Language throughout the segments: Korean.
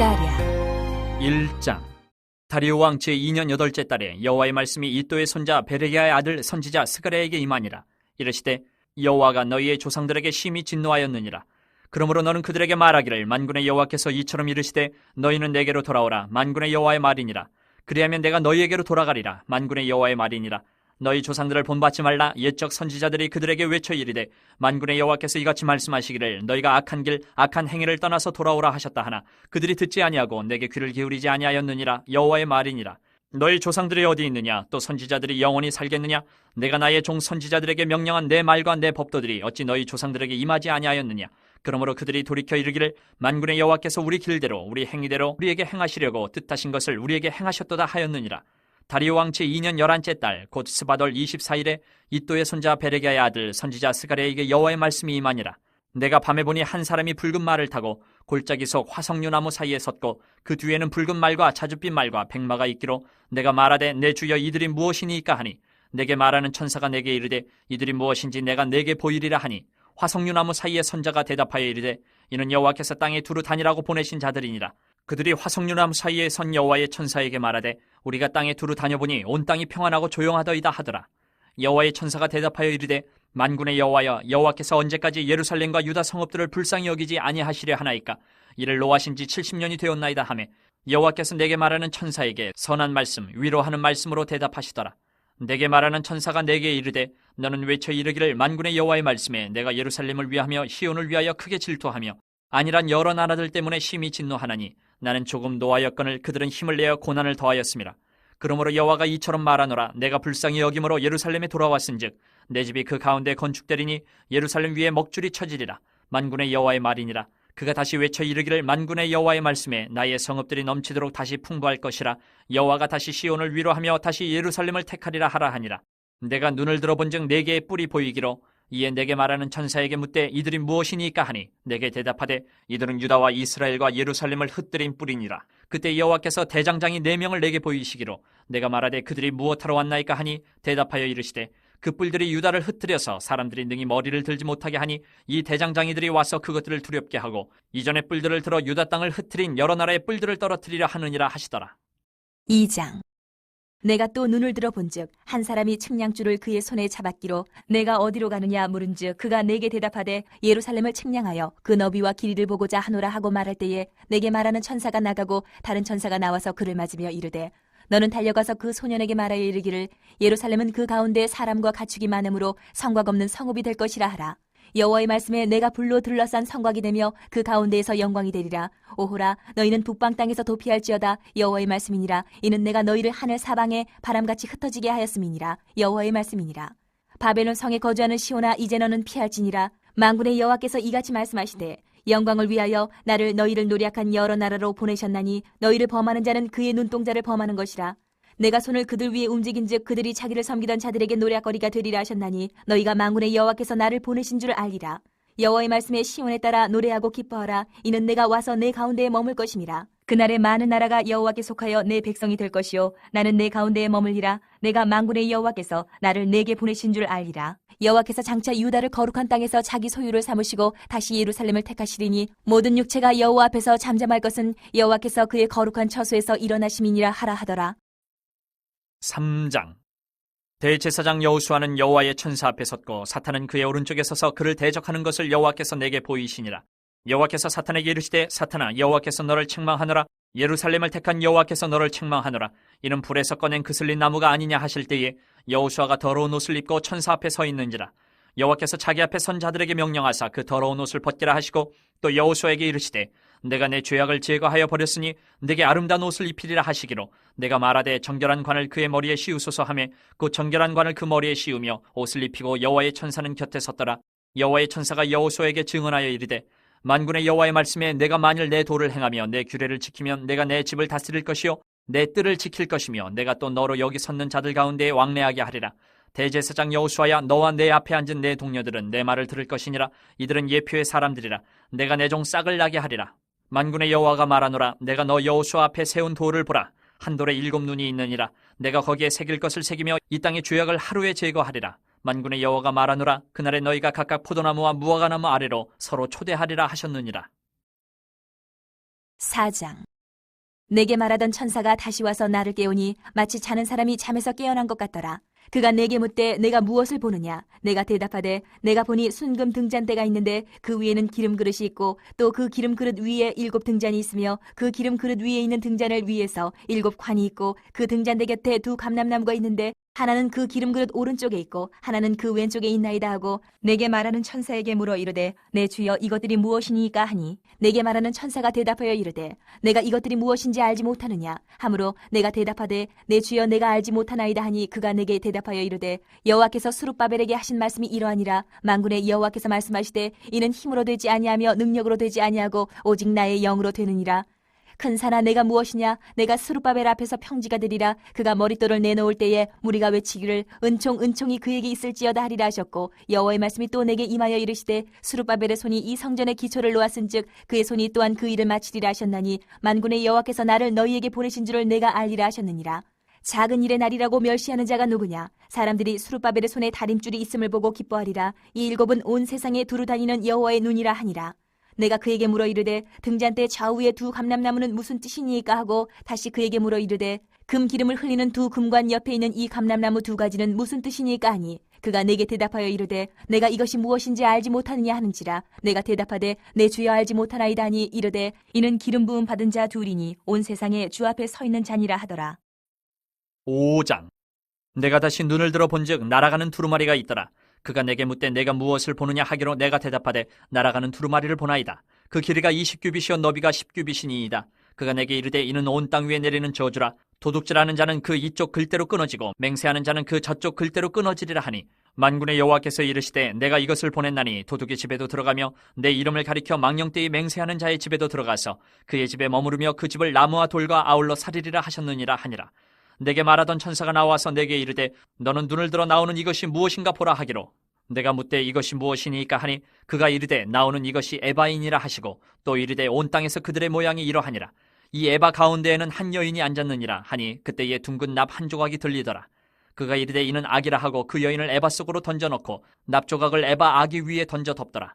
스가랴. 1장. 다리오 왕 제2년 여덟째 달에 여호와의 말씀이 이또의 손자 베레기야의 아들 선지자 스가랴에게 임하니라. 이르시되 여호와가 너희의 조상들에게 심히 진노하였느니라. 그러므로 너는 그들에게 말하기를 만군의 여호와께서 이처럼 이르시되 너희는 내게로 돌아오라. 만군의 여호와의 말이니라. 그리하면 내가 너희에게로 돌아가리라. 만군의 여호와의 말이니라 너희 조상들을 본받지 말라. 옛적 선지자들이 그들에게 외쳐 이르되 만군의 여호와께서 이같이 말씀하시기를 너희가 악한 길 악한 행위를 떠나서 돌아오라 하셨다 하나 그들이 듣지 아니하고 내게 귀를 기울이지 아니하였느니라. 여호와의 말이니라. 너희 조상들이 어디 있느냐? 또 선지자들이 영원히 살겠느냐? 내가 나의 종 선지자들에게 명령한 내 말과 내 법도들이 어찌 너희 조상들에게 임하지 아니하였느냐? 그러므로 그들이 돌이켜 이르기를 만군의 여호와께서 우리 길대로 우리 행위대로 우리에게 행하시려고 뜻하신 것을 우리에게 행하셨도다 하였느니라 다리오 왕 제 2년 열한째 달 곧 스바돌 24일에 이또의 손자 베레기야의 아들 선지자 스가랴에게 여호와의 말씀이 임하니라. 내가 밤에 보니 한 사람이 붉은 말을 타고 골짜기 속 화석류 나무 사이에 섰고 그 뒤에는 붉은 말과 자줏빛 말과 백마가 있기로 내가 말하되 내 주여 이들이 무엇이니까 하니? 내게 말하는 천사가 내게 이르되 이들이 무엇인지 내가 내게 보이리라 하니? 화석류 나무 사이에 선자가 대답하여 이르되 이는 여호와께서 땅에 두루 다니라고 보내신 자들이니라 그들이 화석류 나무 사이에 선 여호와의 천사에게 말하되 우리가 땅에 두루 다녀보니 온 땅이 평안하고 조용하더이다 하더라. 여호와의 천사가 대답하여 이르되 만군의 여호와여 여호와께서 언제까지 예루살렘과 유다 성읍들을 불쌍히 여기지 아니하시려 하나이까? 이를 노하신 지 70년이 되었나이다 하매 여호와께서 내게 말하는 천사에게 선한 말씀 위로하는 말씀으로 대답하시더라. 내게 말하는 천사가 내게 이르되 너는 외쳐 이르기를 만군의 여호와의 말씀에 내가 예루살렘을 위하며 시온을 위하여 크게 질투하며 아니란 여러 나라들 때문에 심히 진노하나니 나는 조금 노하였거늘 그들은 힘을 내어 고난을 더하였습니다. 그러므로 여호와가 이처럼 말하노라. 내가 불쌍히 여김으로 예루살렘에 돌아왔은즉 내 집이 그 가운데 건축되리니 예루살렘 위에 먹줄이 쳐지리라. 만군의 여호와의 말이니라. 그가 다시 외쳐 이르기를 만군의 여호와의 말씀에 나의 성읍들이 넘치도록 다시 풍부할 것이라. 여호와가 다시 시온을 위로하며 다시 예루살렘을 택하리라 하라 하니라. 내가 눈을 들어본즉 네 개의 뿔이 보이기로 이에 내게 말하는 천사에게 묻되 이들이 무엇이니까 하니? 내게 대답하되 이들은 유다와 이스라엘과 예루살렘을 흩뜨린 뿔이니라. 그때 여호와께서 대장장이 네 명을 내게 보이시기로 내가 말하되 그들이 무엇하러 왔나이까 하니 대답하여 이르시되 그 뿔들이 유다를 흩뜨려서 사람들이 능히 머리를 들지 못하게 하니 이 대장장이들이 와서 그것들을 두렵게 하고 이전의 뿔들을 들어 유다 땅을 흩트린 여러 나라의 뿔들을 떨어뜨리려 하느니라 하시더라. 2장 내가 또 눈을 들어 본즉 한 사람이 측량줄을 그의 손에 잡았기로 내가 어디로 가느냐 물은즉 그가 내게 대답하되 예루살렘을 측량하여 그 너비와 길이를 보고자 하노라 하고 말할 때에 내게 말하는 천사가 나가고 다른 천사가 나와서 그를 맞으며 이르되 너는 달려가서 그 소년에게 말하여 이르기를 예루살렘은 그 가운데 사람과 가축이 많으므로 성곽 없는 성읍이 될 것이라 하라 여호와의 말씀에 내가 불로 둘러싼 성곽이 되며 그 가운데에서 영광이 되리라. 오호라 너희는 북방 땅에서 도피할지어다. 여호와의 말씀이니라. 이는 내가 너희를 하늘 사방에 바람같이 흩어지게 하였음이니라. 여호와의 말씀이니라. 바벨론 성에 거주하는 시오나 이제 너는 피할지니라. 만군의 여호와께서 이같이 말씀하시되 영광을 위하여 나를 너희를 노략한 여러 나라로 보내셨나니 너희를 범하는 자는 그의 눈동자를 범하는 것이라 내가 손을 그들 위에 움직인즉 그들이 자기를 섬기던 자들에게 노략거리가 되리라 하셨나니 너희가 만군의 여호와께서 나를 보내신 줄 알리라. 여호와의 말씀에 시온에 따라 노래하고 기뻐하라. 이는 내가 와서 내 가운데에 머물 것임이라. 그날에 많은 나라가 여호와께 속하여 내 백성이 될 것이요. 나는 내 가운데에 머물리라. 내가 만군의 여호와께서 나를 내게 보내신 줄 알리라. 여호와께서 장차 유다를 거룩한 땅에서 자기 소유를 삼으시고 다시 예루살렘을 택하시리니 모든 육체가 여호와 앞에서 잠잠할 것은 여호와께서 그의 거룩한 처소에서 일어나심이니라 하라 하더라 3장. 대제사장 여호수아는 여호와의 천사 앞에 섰고 사탄은 그의 오른쪽에 서서 그를 대적하는 것을 여호와께서 내게 보이시니라. 여호와께서 사탄에게 이르시되 사탄아 여호와께서 너를 책망하노라. 예루살렘을 택한 여호와께서 너를 책망하노라. 이는 불에서 꺼낸 그슬린 나무가 아니냐 하실 때에 여호수아가 더러운 옷을 입고 천사 앞에 서 있는지라. 여호와께서 자기 앞에 선 자들에게 명령하사 그 더러운 옷을 벗기라 하시고 또 여호수아에게 이르시되 내가 내 죄악을 제거하여 버렸으니 내게 아름다운 옷을 입히리라 하시기로 내가 말하되 정결한 관을 그의 머리에 씌우소서 하매 그 정결한 관을 그 머리에 씌우며 옷을 입히고 여호와의 천사는 곁에 섰더라. 여호와의 천사가 여호수아에게 증언하여 이르되 만군의 여호와의 말씀에 내가 만일 내 도를 행하며 내 규례를 지키면 내가 내 집을 다스릴 것이요 내 뜰을 지킬 것이며 내가 또 너로 여기 섰는 자들 가운데 왕래하게 하리라. 대제사장 여호수아야 너와 내 앞에 앉은 내 동료들은 내 말을 들을 것이니라. 이들은 예표의 사람들이라. 내가 내 종 싹을 나게 하리라 만군의 여호와가 말하노라. 내가 너 여호수아 앞에 세운 돌을 보라. 한 돌에 일곱 눈이 있느니라. 내가 거기에 새길 것을 새기며 이 땅의 죄악을 하루에 제거하리라. 만군의 여호와가 말하노라. 그날에 너희가 각각 포도나무와 무화과나무 아래로 서로 초대하리라 하셨느니라. 4장. 내게 말하던 천사가 다시 와서 나를 깨우니 마치 자는 사람이 잠에서 깨어난 것 같더라. 그가 내게 묻되 내가 무엇을 보느냐? 내가 대답하되 내가 보니 순금 등잔대가 있는데 그 위에는 기름 그릇이 있고 또 그 기름 그릇 위에 일곱 등잔이 있으며 그 기름 그릇 위에 있는 등잔을 위에서 일곱 관이 있고 그 등잔대 곁에 두 감람나무가 있는데 하나는 그 기름 그릇 오른쪽에 있고 하나는 그 왼쪽에 있나이다 하고 내게 말하는 천사에게 물어 이르되 내 주여 이것들이 무엇이니까 하니? 내게 말하는 천사가 대답하여 이르되 내가 이것들이 무엇인지 알지 못하느냐? 하므로 내가 대답하되 내 주여 내가 알지 못하나이다 하니 그가 내게 대답하여 이르되 여호와께서 수룹바벨에게 하신 말씀이 이러하니라. 만군의 여호와께서 말씀하시되 이는 힘으로 되지 아니하며 능력으로 되지 아니하고 오직 나의 영으로 되느니라 큰 산아 내가 무엇이냐 내가 스룹바벨 앞에서 평지가 되리라 그가 머릿돌을 내놓을 때에 무리가 외치기를 은총 은총이 그에게 있을지어다 하리라 하셨고 여호와의 말씀이 또 내게 임하여 이르시되 스룹바벨의 손이 이 성전의 기초를 놓았은즉 그의 손이 또한 그 일을 마치리라 하셨나니 만군의 여호와께서 나를 너희에게 보내신 줄을 내가 알리라 하셨느니라 작은 일의 날이라고 멸시하는 자가 누구냐? 사람들이 수르바벨의 손에 다림줄이 있음을 보고 기뻐하리라. 이 일곱은 온 세상에 두루 다니는 여호와의 눈이라 하니라. 내가 그에게 물어 이르되 등잔대 좌우의 두 감람나무는 무슨 뜻이니까 하고 다시 그에게 물어 이르되 금 기름을 흘리는 두 금관 옆에 있는 이 감람나무 두 가지는 무슨 뜻이니까 하니 그가 내게 대답하여 이르되 내가 이것이 무엇인지 알지 못하느냐 하는지라 내가 대답하되 내 주여 알지 못하나이다 하니 이르되 이는 기름 부음 받은 자 둘이니 온 세상에 주 앞에 서 있는 자니라 하더라 5장 내가 다시 눈을 들어 본즉 날아가는 두루마리가 있더라. 그가 내게 묻되 내가 무엇을 보느냐 하기로 내가 대답하되 날아가는 두루마리를 보나이다. 그 길이가 20규빗이요 너비가 10규빗이니이다. 그가 내게 이르되 이는 온 땅 위에 내리는 저주라. 도둑질하는 자는 그 이쪽 글대로 끊어지고 맹세하는 자는 그 저쪽 글대로 끊어지리라 하니 만군의 여호와께서 이르시되 내가 이것을 보냈나니 도둑의 집에도 들어가며 내 이름을 가리켜 망령되이 맹세하는 자의 집에도 들어가서 그의 집에 머무르며 그 집을 나무와 돌과 아울러 살리리라 하셨느니라 하니라. 내게 말하던 천사가 나와서 내게 이르되 너는 눈을 들어 나오는 이것이 무엇인가 보라 하기로. 내가 묻되 이것이 무엇이니까 하니 그가 이르되 나오는 이것이 에바인이라 하시고 또 이르되 온 땅에서 그들의 모양이 이러하니라. 이 에바 가운데에는 한 여인이 앉았느니라 하니 그때에 둥근 납 한 조각이 들리더라. 그가 이르되 이는 악이라 하고 그 여인을 에바 속으로 던져놓고 납 조각을 에바 아기 위에 던져 덮더라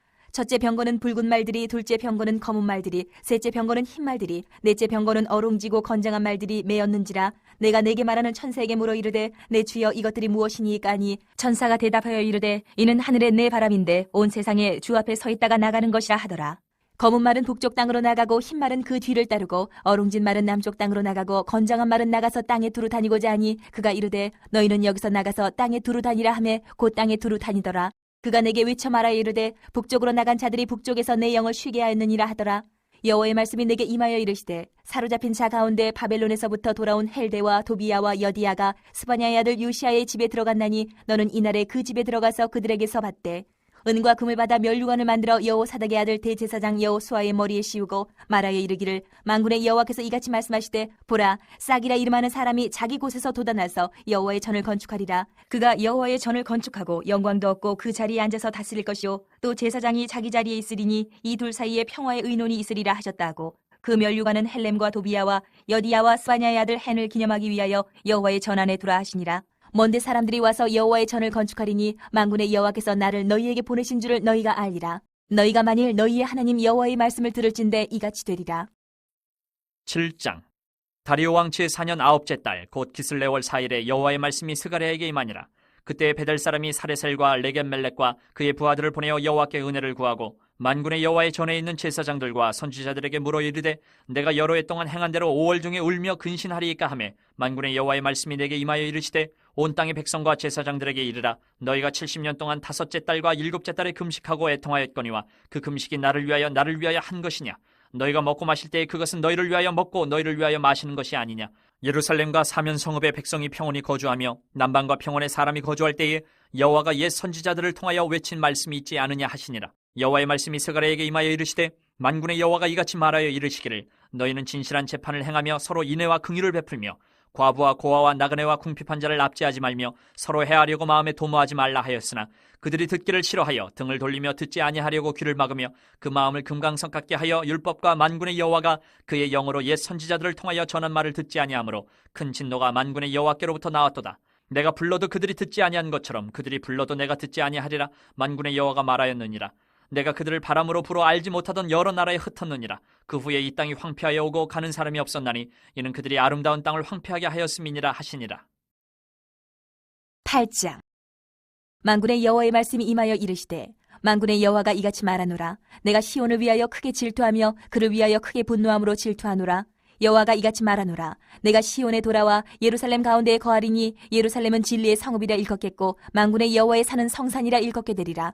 첫째 병거는 붉은 말들이, 둘째 병거는 검은 말들이, 셋째 병거는 흰 말들이, 넷째 병거는 어룽지고 건장한 말들이 매었는지라. 내가 내게 말하는 천사에게 물어 이르되 내 주여 이것들이 무엇이니까 하니 천사가 대답하여 이르되 이는 하늘의 내 바람인데 온 세상에 주 앞에 서 있다가 나가는 것이라 하더라. 검은 말은 북쪽 땅으로 나가고 흰 말은 그 뒤를 따르고 어룽진 말은 남쪽 땅으로 나가고 건장한 말은 나가서 땅에 두루 다니고자 하니 그가 이르되 너희는 여기서 나가서 땅에 두루 다니라 하매 곧 땅에 두루 다니더라. 그가 내게 외쳐 말하여 이르되 북쪽으로 나간 자들이 북쪽에서 내 영을 쉬게 하였느니라 하더라. 여호와의 말씀이 내게 임하여 이르시되 사로잡힌 자 가운데 바벨론에서부터 돌아온 헬데와 도비야와 여디야가 스바냐의 아들 유시아의 집에 들어갔나니 너는 이날에 그 집에 들어가서 그들에게서 받되 은과 금을 받아 멸류관을 만들어 여호 사닥의 아들 대제사장 여호 수아의 머리에 씌우고 말하여 이르기를 만군의 여호와께서 이같이 말씀하시되 보라 싹이라 이름하는 사람이 자기 곳에서 돋아나서 여호와의 전을 건축하리라. 그가 여호와의 전을 건축하고 영광도 얻고 그 자리에 앉아서 다스릴 것이요 또 제사장이 자기 자리에 있으리니 이 둘 사이에 평화의 의논이 있으리라 하셨다 하고. 그 멸류관은 헬렘과 도비야와 여디야와 스바냐의 아들 헨을 기념하기 위하여 여호와의 전 안에 두라 하시니라 먼데 사람들이 와서 여호와의 전을 건축하리니 만군의 여호와께서 나를 너희에게 보내신 줄을 너희가 알리라. 너희가 만일 너희의 하나님 여호와의 말씀을 들을진대 이같이 되리라. 7장 다리오 왕치의 4년 아홉째 달 곧 기슬레월 4일에 여호와의 말씀이 스가랴에게 임하니라. 그때 베델 사람이 사레셀과 레겐멜렉과 그의 부하들을 보내어 여호와께 은혜를 구하고 만군의 여호와의 전에 있는 제사장들과 선지자들에게 물어 이르되 내가 여러 해 동안 행한 대로 5월 중에 울며 근신하리이까 하매 만군의 여호와의 말씀이 내게 임하여 이르시되 온 땅의 백성과 제사장들에게 이르라. 너희가 70년 동안 다섯째 달과 일곱째 달에 금식하고 애통하였거니와 그 금식이 나를 위하여 나를 위하여 한 것이냐? 너희가 먹고 마실 때에 그것은 너희를 위하여 먹고 너희를 위하여 마시는 것이 아니냐? 예루살렘과 사면 성읍의 백성이 평온히 거주하며 남방과 평원에 사람이 거주할 때에 여호와가 옛 선지자들을 통하여 외친 말씀이 있지 않으냐 하시니라. 여호와의 말씀이 스가랴에게 임하여 이르시되 만군의 여호와가 이같이 말하여 이르시기를 너희는 진실한 재판을 행하며 서로 인애와 긍휼을 베풀며 과부와 고아와 나그네와 궁핍한 자를 납치하지 말며 서로 해하려고 마음에 도모하지 말라 하였으나 그들이 듣기를 싫어하여 등을 돌리며 듣지 아니하려고 귀를 막으며 그 마음을 금강석 같게 하여 율법과 만군의 여호와가 그의 영으로 옛 선지자들을 통하여 전한 말을 듣지 아니하므로 큰 진노가 만군의 여호와께로부터 나왔도다. 내가 불러도 그들이 듣지 아니한 것처럼 그들이 불러도 내가 듣지 아니하리라 만군의 여호와가 말하였느니라. 내가 그들을 바람으로 불어 알지 못하던 여러 나라에 흩었느니라. 그 후에 이 땅이 황폐하여 오고 가는 사람이 없었나니 이는 그들이 아름다운 땅을 황폐하게 하였음이니라 하시니라. 8장. 만군의 여호와의 말씀이 임하여 이르시되 만군의 여호와가 이같이 말하노라. 내가 시온을 위하여 크게 질투하며 그를 위하여 크게 분노함으로 질투하노라. 여호와가 이같이 말하노라. 내가 시온에 돌아와 예루살렘 가운데에 거하리니 예루살렘은 진리의 성읍이라 일컫겠고 만군의 여호와의 사는 성산이라 일컫게 되리라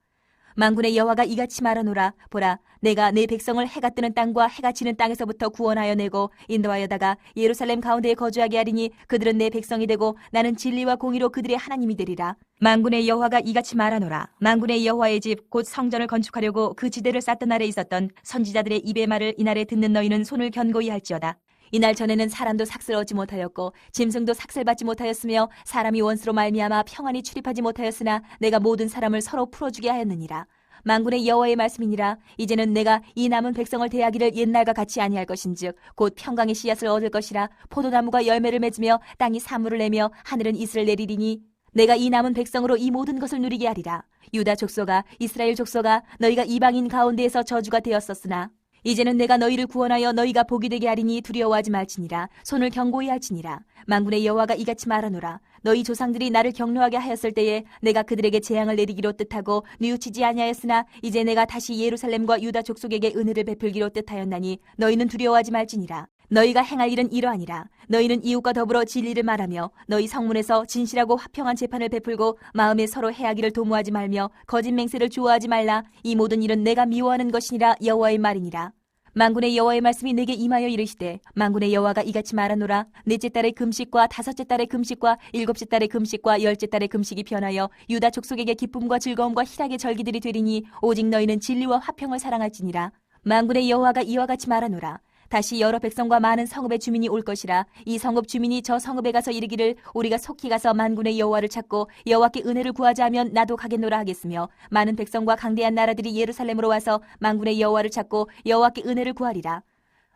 만군의 여호와가 이같이 말하노라. 보라 내가 내 백성을 해가 뜨는 땅과 해가 지는 땅에서부터 구원하여 내고 인도하여다가 예루살렘 가운데에 거주하게 하리니 그들은 내 백성이 되고 나는 진리와 공의로 그들의 하나님이 되리라. 만군의 여호와가 이같이 말하노라. 만군의 여호와의 집 곧 성전을 건축하려고 그 지대를 쌓던 날에 있었던 선지자들의 입의 말을 이날에 듣는 너희는 손을 견고히 할지어다 이날 전에는 사람도 삭슬 얻지 못하였고 짐승도 삭슬 받지 못하였으며 사람이 원수로 말미암아 평안히 출입하지 못하였으나 내가 모든 사람을 서로 풀어주게 하였느니라. 만군의 여호와의 말씀이니라. 이제는 내가 이 남은 백성을 대하기를 옛날과 같이 아니할 것인즉 곧 평강의 씨앗을 얻을 것이라. 포도나무가 열매를 맺으며 땅이 사물을 내며 하늘은 이슬을 내리리니 내가 이 남은 백성으로 이 모든 것을 누리게 하리라. 유다 족속아 이스라엘 족속아 너희가 이방인 가운데에서 저주가 되었었으나 이제는 내가 너희를 구원하여 너희가 복이 되게 하리니 두려워하지 말지니라. 손을 견고히 할지니라. 만군의 여호와가 이같이 말하노라. 너희 조상들이 나를 경노하게 하였을 때에 내가 그들에게 재앙을 내리기로 뜻하고 뉘우치지 아니하였으나 이제 내가 다시 예루살렘과 유다 족속에게 은혜를 베풀기로 뜻하였나니 너희는 두려워하지 말지니라 너희가 행할 일은 이러하니라 너희는 이웃과 더불어 진리를 말하며 너희 성문에서 진실하고 화평한 재판을 베풀고 마음에 서로 해하기를 도모하지 말며 거짓 맹세를 좋아하지 말라. 이 모든 일은 내가 미워하는 것이니라 여호와의 말이니라. 만군의 여호와의 말씀이 내게 임하여 이르시되 만군의 여호와가 이같이 말하노라. 넷째 달의 금식과 다섯째 달의 금식과 일곱째 달의 금식과 열째 달의 금식이 변하여 유다 족속에게 기쁨과 즐거움과 희락의 절기들이 되리니 오직 너희는 진리와 화평을 사랑할지니라. 만군의 여호와가 이와 같이 말하노라 다시 여러 백성과 많은 성읍의 주민이 올 것이라 이 성읍 주민이 저 성읍에 가서 이르기를 우리가 속히 가서 만군의 여호와를 찾고 여호와께 은혜를 구하자 하면 나도 가겠노라 하겠으며 많은 백성과 강대한 나라들이 예루살렘으로 와서 만군의 여호와를 찾고 여호와께 은혜를 구하리라.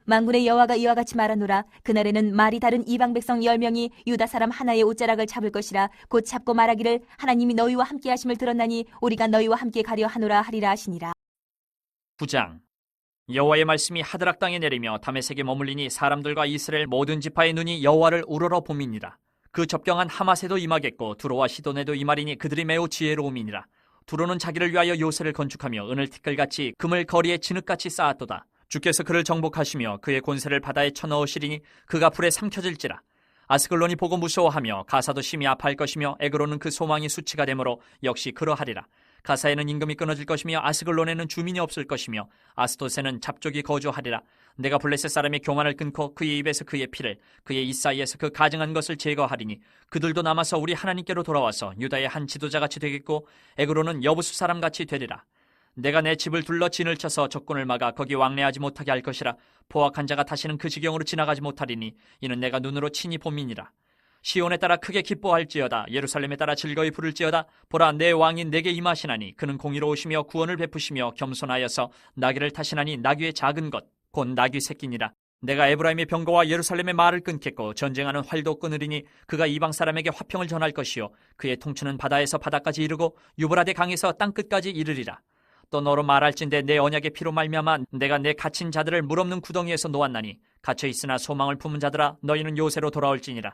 만군의 여호와가 이와 같이 말하노라. 그날에는 말이 다른 이방 백성 열 명이 유다 사람 하나의 옷자락을 잡을 것이라 곧 잡고 말하기를 하나님이 너희와 함께 하심을 들었나니 우리가 너희와 함께 가려 하노라 하리라 하시니라. 9장 여호와의 말씀이 하드락 땅에 내리며 다메섹에 머물리니 사람들과 이스라엘 모든 지파의 눈이 여호와를 우러러 봄이니라. 그 접경한 하마세도 임하겠고 두로와 시돈에도 임하리니 그들이 매우 지혜로움이니라. 두로는 자기를 위하여 요새를 건축하며 은을 티끌같이 금을 거리에 진흙같이 쌓았도다. 주께서 그를 정복하시며 그의 권세를 바다에 쳐넣으시리니 그가 불에 삼켜질지라. 아스글론이 보고 무서워하며 가사도 심히 아파할 것이며 에그로는 그 소망이 수치가 되므로 역시 그러하리라. 가사에는 임금이 끊어질 것이며 아스글론에는 주민이 없을 것이며 아스토세는 잡족이 거주하리라. 내가 블레셋 사람의 교만을 끊고 그의 입에서 그의 피를 그의 입 사이에서 그 가증한 것을 제거하리니 그들도 남아서 우리 하나님께로 돌아와서 유다의 한 지도자같이 되겠고 에그로는 여부수 사람같이 되리라. 내가 내 집을 둘러 진을 쳐서 적군을 막아 거기 왕래하지 못하게 할 것이라 포악한 자가 다시는 그 지경으로 지나가지 못하리니 이는 내가 눈으로 친히 봄이니라. 시온에 따라 크게 기뻐할지어다. 예루살렘에 따라 즐거이 부를지어다. 보라 내 왕이 내게 임하시나니 그는 공의로우시며 구원을 베푸시며 겸손하여서 나귀를 타시나니 나귀의 작은 것 곧 나귀 새끼니라. 내가 에브라임의 병거와 예루살렘의 말을 끊겠고 전쟁하는 활도 끊으리니 그가 이방 사람에게 화평을 전할 것이요. 그의 통치는 바다에서 바다까지 이르고 유브라데 강에서 땅 끝까지 이르리라. 또 너로 말할진대 내 언약의 피로 말미암아 내가 내 갇힌 자들을 물없는 구덩이에서 놓았나니 갇혀 있으나 소망을 품은 자들아 너희는 요새로 돌아올지니라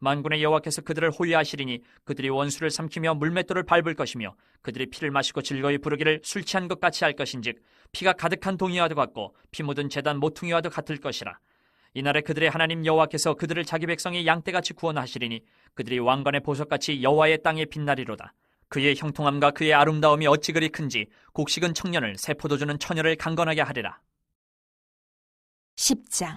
만군의 여호와께서 그들을 호위하시리니 그들이 원수를 삼키며 물맷돌을 밟을 것이며 그들이 피를 마시고 즐거이 부르기를 술 취한 것 같이 할 것인즉 피가 가득한 동이와도 같고 피 묻은 재단 모퉁이와도 같을 것이라. 이날에 그들의 하나님 여호와께서 그들을 자기 백성의 양떼같이 구원하시리니 그들이 왕관의 보석같이 여호와의 땅에 빛나리로다. 그의 형통함과 그의 아름다움이 어찌 그리 큰지 곡식은 청년을 새 포도주는 처녀를 강건하게 하리라. 10장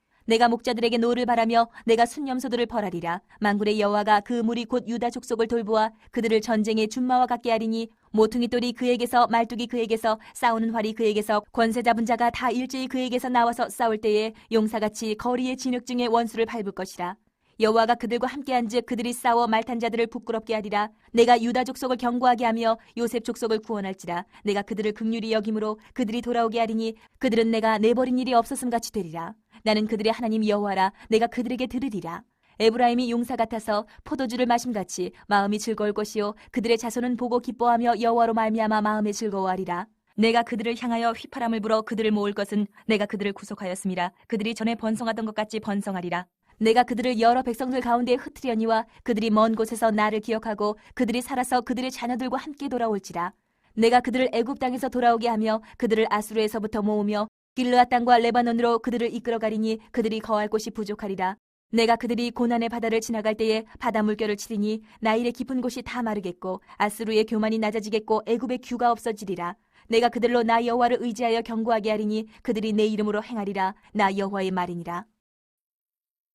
내가 목자들에게 노를 바라며 내가 순념소들을 벌하리라. 만군의 여호와가 그 무리 곧 유다 족속을 돌보아 그들을 전쟁의 준마와 같게 하리니 모퉁이 돌이 그에게서 말뚝이 그에게서 싸우는 활이 그에게서 권세 잡은 자가 다 일제히 그에게서 나와서 싸울 때에 용사같이 거리의 진흙 중에 원수를 밟을 것이라. 여호와가 그들과 함께한즉 그들이 싸워 말탄 자들을 부끄럽게 하리라. 내가 유다 족속을 견고하게 하며 요셉 족속을 구원할지라. 내가 그들을 극률이 여김으로 그들이 돌아오게 하리니 그들은 내가 내버린 일이 없었음 같이 되리라 나는 그들의 하나님 여호와라 내가 그들에게 들으리라. 에브라임이 용사 같아서 포도주를 마심같이 마음이 즐거울 것이요 그들의 자손은 보고 기뻐하며 여호와로 말미암아 마음에 즐거워하리라. 내가 그들을 향하여 휘파람을 불어 그들을 모을 것은 내가 그들을 구속하였음이라 그들이 전에 번성하던 것 같이 번성하리라. 내가 그들을 여러 백성들 가운데 흩으려니와 그들이 먼 곳에서 나를 기억하고 그들이 살아서 그들의 자녀들과 함께 돌아올지라. 내가 그들을 애굽 땅에서 돌아오게 하며 그들을 아수르에서부터 모으며 길르앗 땅과 레바논으로 그들을 이끌어 가리니 그들이 거할 곳이 부족하리라. 내가 그들이 고난의 바다를 지나갈 때에 바다 물결을 치리니 나일의 깊은 곳이 다 마르겠고 아수르의 교만이 낮아지겠고 애굽의 규가 없어지리라. 내가 그들로 나 여호와를 의지하여 경고하게 하리니 그들이 내 이름으로 행하리라. 나 여호와의 말이니라.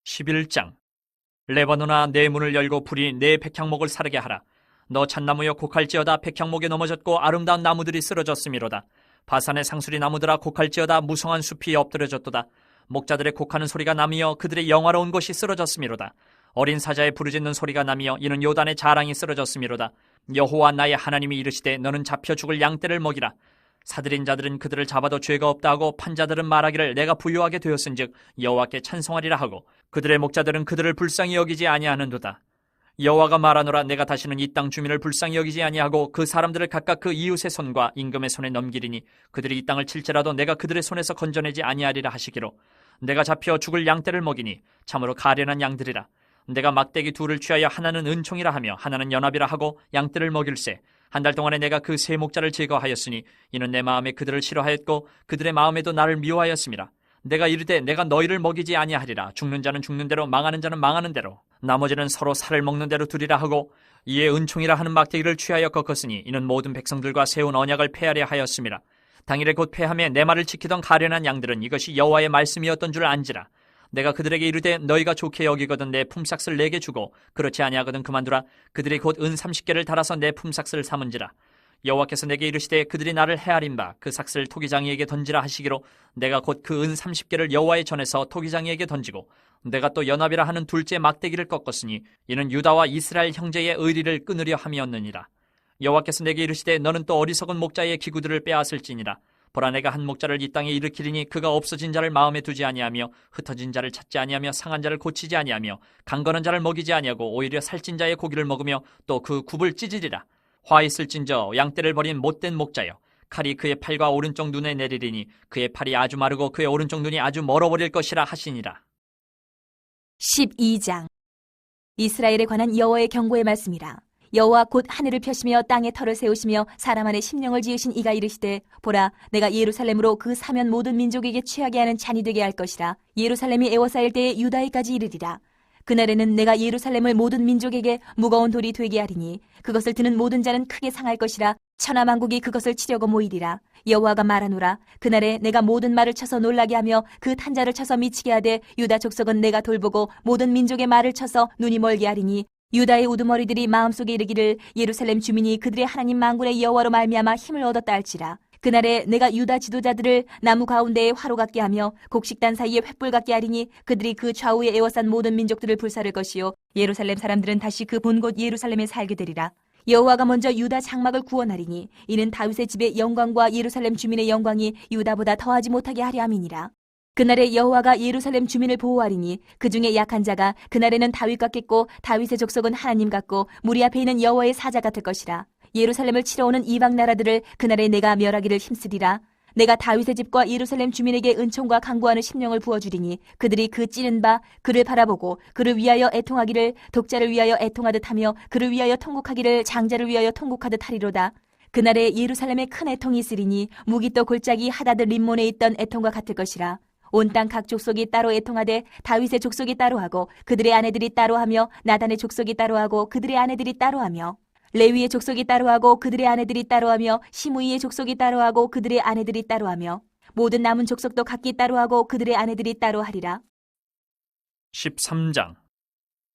11장. 레바노나 내 문을 열고 불이 내 백향목을 사르게 하라. 너 잣나무여 곡할지어다 백향목에 넘어졌고 아름다운 나무들이 쓰러졌음이로다 바산의 상수리 나무들아 곡할지어다 무성한 숲이 엎드려졌도다. 목자들의 곡하는 소리가 나며 그들의 영화로운 것이 쓰러졌음이로다. 어린 사자의 부르짖는 소리가 나며 이는 요단의 자랑이 쓰러졌음이로다. 여호와 나의 하나님이 이르시되 너는 잡혀 죽을 양떼를 먹이라. 사들인 자들은 그들을 잡아도 죄가 없다 하고 판자들은 말하기를 내가 부유하게 되었은즉 여호와께 찬송하리라 하고 그들의 목자들은 그들을 불쌍히 여기지 아니하는도다 여호와가 말하노라 내가 다시는 이 땅 주민을 불쌍히 여기지 아니하고 그 사람들을 각각 그 이웃의 손과 임금의 손에 넘기리니 그들이 이 땅을 칠지라도 내가 그들의 손에서 건져내지 아니하리라 하시기로. 내가 잡혀 죽을 양떼를 먹이니 참으로 가련한 양들이라. 내가 막대기 둘을 취하여 하나는 은총이라 하며 하나는 연합이라 하고 양떼를 먹일세. 한 달 동안에 내가 그 세 목자를 제거하였으니 이는 내 마음에 그들을 싫어하였고 그들의 마음에도 나를 미워하였습니다. 내가 이르되 내가 너희를 먹이지 아니하리라. 죽는 자는 죽는 대로 망하는 자는 망하는 대로. 나머지는 서로 살을 먹는 대로 두리라 하고 이에 은총이라 하는 막대기를 취하여 꺾었으니 이는 모든 백성들과 세운 언약을 폐하려 하였습니다. 당일에 곧 폐함에 내 말을 지키던 가련한 양들은 이것이 여호와의 말씀이었던 줄 안지라. 내가 그들에게 이르되 너희가 좋게 여기거든 내 품삯을 내게 주고 그렇지 아니하거든 그만두라. 그들이 곧은 30개를 달아서 내 품삯을 삼은지라 여호와께서 내게 이르시되 그들이 나를 헤아린 바 그 삭슬 토기장이에게 던지라 하시기로 내가 곧 그 은 30개를 여호와의 전에서 토기장이에게 던지고 내가 또 연합이라 하는 둘째 막대기를 꺾었으니 이는 유다와 이스라엘 형제의 의리를 끊으려 함이었느니라. 여호와께서 내게 이르시되 너는 또 어리석은 목자의 기구들을 빼앗을지니라. 보라 내가 한 목자를 이 땅에 일으키리니 그가 없어진 자를 마음에 두지 아니하며 흩어진 자를 찾지 아니하며 상한 자를 고치지 아니하며 강건한 자를 먹이지 아니하고 오히려 살찐 자의 고기를 먹으며 또 그 굽을 찢으리라 화 있을진저 양떼를 버린 못된 목자여. 칼이 그의 팔과 오른쪽 눈에 내리리니 그의 팔이 아주 마르고 그의 오른쪽 눈이 아주 멀어버릴 것이라 하시니라. 12장. 이스라엘에 관한 여호와의 경고의 말씀이라. 여호와 곧 하늘을 펴시며 땅에 털을 세우시며 사람 안에 심령을 지으신 이가 이르시되 보라 내가 예루살렘으로 그 사면 모든 민족에게 취하게 하는 잔이 되게 할 것이라. 예루살렘이 에워싸일 때에 유다에까지 이르리라 그날에는 내가 예루살렘을 모든 민족에게 무거운 돌이 되게 하리니 그것을 드는 모든 자는 크게 상할 것이라 천하 만국이 그것을 치려고 모이리라. 여호와가 말하노라. 그날에 내가 모든 말을 쳐서 놀라게 하며 그 탄자를 쳐서 미치게 하되 유다 족속은 내가 돌보고 모든 민족의 말을 쳐서 눈이 멀게 하리니 유다의 우두머리들이 마음속에 이르기를 예루살렘 주민이 그들의 하나님 만군의 여호와로 말미암아 힘을 얻었다 할지라 그날에 내가 유다 지도자들을 나무 가운데에 화로 같게 하며 곡식단 사이에 횃불 같게 하리니 그들이 그 좌우에 에워싼 모든 민족들을 불사를 것이요. 예루살렘 사람들은 다시 그 본 곳 예루살렘에 살게 되리라. 여호와가 먼저 유다 장막을 구원하리니 이는 다윗의 집의 영광과 예루살렘 주민의 영광이 유다보다 더하지 못하게 하려 함이니라. 그날에 여호와가 예루살렘 주민을 보호하리니 그 중에 약한 자가 그날에는 다윗 같겠고 다윗의 족속은 하나님 같고 무리 앞에 있는 여호와의 사자 같을 것이라 예루살렘을 치러 오는 이방 나라들을 그날에 내가 멸하기를 힘쓰리라. 내가 다윗의 집과 예루살렘 주민에게 은총과 강구하는 심령을 부어주리니 그들이 그 찌른 바 그를 바라보고 그를 위하여 애통하기를 독자를 위하여 애통하듯 하며 그를 위하여 통곡하기를 장자를 위하여 통곡하듯 하리로다. 그날에 예루살렘에 큰 애통이 있으리니 무기또 골짜기 하다드 림몬에 있던 애통과 같을 것이라. 온 땅 각 족속이 따로 애통하되 다윗의 족속이 따로 하고 그들의 아내들이 따로 하며 나단의 족속이 따로 하고 그들의 아내들이 따로 하며 레위의 족속이 따로 하고 그들의 아내들이 따로 하며 시므이의 족속이 따로 하고 그들의 아내들이 따로 하며 모든 남은 족속도 각기 따로 하고 그들의 아내들이 따로 하리라. 13장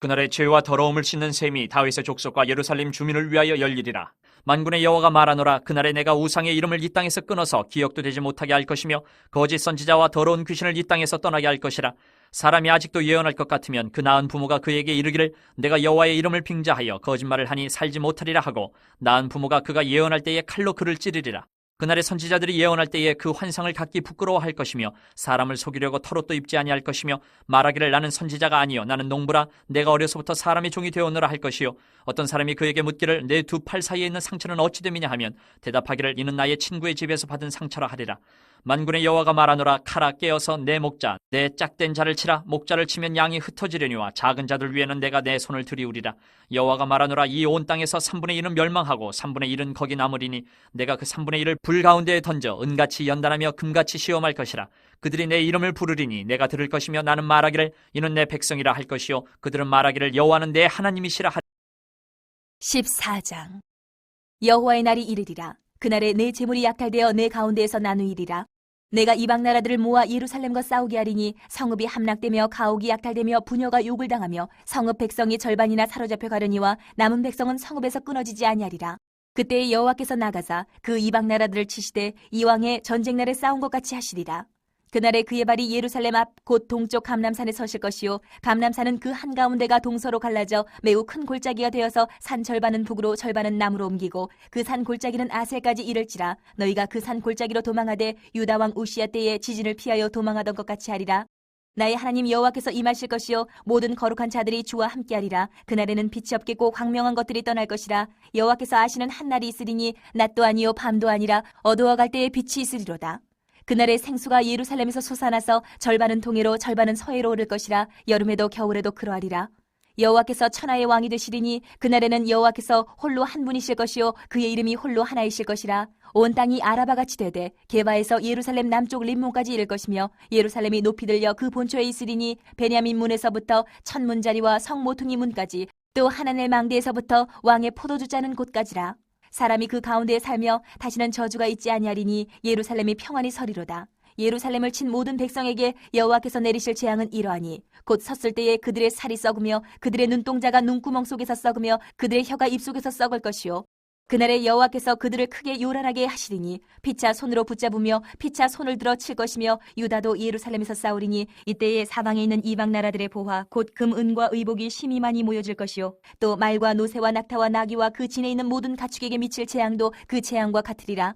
그날에 죄와 더러움을 씻는 셈이 다윗의 족속과 예루살렘 주민을 위하여 열리리라. 만군의 여호와가 말하노라 그날에 내가 우상의 이름을 이 땅에서 끊어서 기억도 되지 못하게 할 것이며 거짓 선지자와 더러운 귀신을 이 땅에서 떠나게 할 것이라. 사람이 아직도 예언할 것 같으면 그 낳은 부모가 그에게 이르기를 내가 여호와의 이름을 빙자하여 거짓말을 하니 살지 못하리라 하고 낳은 부모가 그가 예언할 때에 칼로 그를 찌르리라. 그날의 선지자들이 예언할 때에 그 환상을 갖기 부끄러워할 것이며 사람을 속이려고 털옷도 입지 아니할 것이며 말하기를 나는 선지자가 아니요 나는 농부라. 내가 어려서부터 사람의 종이 되었노라 할 것이요. 어떤 사람이 그에게 묻기를 내 두 팔 사이에 있는 상처는 어찌 됨이냐 하면 대답하기를 이는 나의 친구의 집에서 받은 상처라 하리라. 만군의 여호와가 말하노라. 칼아 깨어서 내 목자 내 짝된 자를 치라. 목자를 치면 양이 흩어지려니와 작은 자들 위에는 내가 내 손을 들이우리라. 여호와가 말하노라. 이 온 땅에서 3분의 1은 멸망하고 3분의 1은 거기 남으리니 내가 그 3분의 1을 불 가운데에 던져 은같이 연단하며 금같이 시험할 것이라. 그들이 내 이름을 부르리니 내가 들을 것이며 나는 말하기를 이는 내 백성이라 할 것이요. 그들은 말하기를 여호와는 내 하나님이시라 하 14장. 여호와의 날이 이르리라. 그날에 내 재물이 약탈되어 내 가운데에서 나누이리라. 내가 이방 나라들을 모아 예루살렘과 싸우게 하리니 성읍이 함락되며 가옥이 약탈되며 부녀가 욕을 당하며 성읍 백성이 절반이나 사로잡혀 가려니와 남은 백성은 성읍에서 끊어지지 아니하리라 그때 여호와께서 나가사 그 이방 나라들을 치시되 이왕에 전쟁 날에 싸운 것 같이 하시리라. 그날에 그의 발이 예루살렘 앞 곧 동쪽 감람산에 서실 것이요 감람산은 그 한가운데가 동서로 갈라져 매우 큰 골짜기가 되어서 산 절반은 북으로 절반은 남으로 옮기고 그 산 골짜기는 아셀까지 이를지라 너희가 그 산 골짜기로 도망하되 유다 왕 우시아 때에 지진을 피하여 도망하던 것 같이 하리라 나의 하나님 여호와께서 임하실 것이요 모든 거룩한 자들이 주와 함께하리라. 그날에는 빛이 없겠고 광명한 것들이 떠날 것이라. 여호와께서 아시는 한 날이 있으리니 낮도 아니요 밤도 아니라 어두워갈 때에 빛이 있으리로다. 그날에 생수가 예루살렘에서 솟아나서 절반은 동해로 절반은 서해로 오를 것이라. 여름에도 겨울에도 그러하리라. 여호와께서 천하의 왕이 되시리니 그날에는 여호와께서 홀로 한 분이실 것이요 그의 이름이 홀로 하나이실 것이라. 온 땅이 아라바 같이 되되 게바에서 예루살렘 남쪽 림몬까지 이를 것이며 예루살렘이 높이 들려 그 본초에 있으리니 베냐민 문에서부터 천문 자리와 성 모퉁이 문까지 또 하나넬 망대에서부터 왕의 포도주 짜는 곳까지라. 사람이 그 가운데에 살며 다시는 저주가 있지 아니하리니 예루살렘이 평안히 서리로다. 예루살렘을 친 모든 백성에게 여호와께서 내리실 재앙은 이러하니 곧 섰을 때에 그들의 살이 썩으며 그들의 눈동자가 눈구멍 속에서 썩으며 그들의 혀가 입 속에서 썩을 것이요. 그날에 여호와께서 그들을 크게 요란하게 하시리니 피차 손으로 붙잡으며 피차 손을 들어 칠 것이며 유다도 예루살렘에서 싸우리니 이때에 사방에 있는 이방 나라들의 보화 곧 금 은과 의복이 심히 많이 모여질 것이요. 또 말과 노새와 낙타와 나귀와 그 진에 있는 모든 가축에게 미칠 재앙도 그 재앙과 같으리라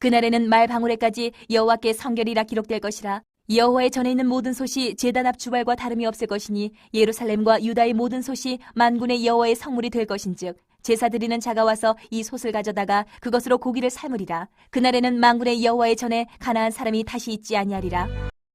그날에는 말 방울에까지 여호와께 성결이라 기록될 것이라. 여호와의 전에 있는 모든 솥이 제단 앞 주발과 다름이 없을 것이니 예루살렘과 유다의 모든 솥이 만군의 여호와의 성물이 될 것인즉 제사 드리는 자가 와서 이 솥을 가져다가 그것으로 고기를 삶으리라. 그날에는 만군의 여호와의 전에 가나안 사람이 다시 있지 아니하리라